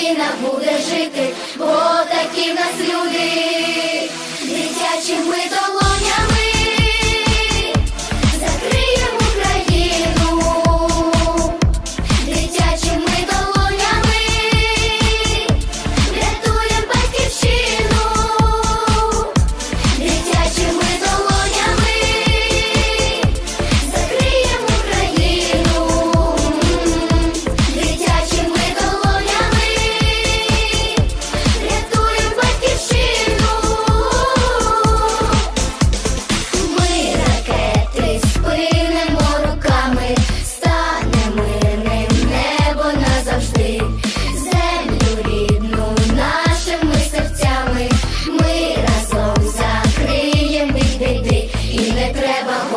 Україна буде жити, бо такі в нас люди, дитячі ми тому.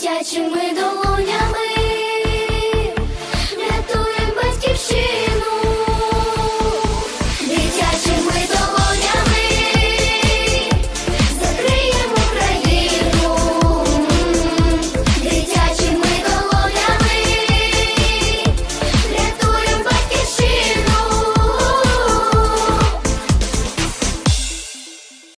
дитячими долонями.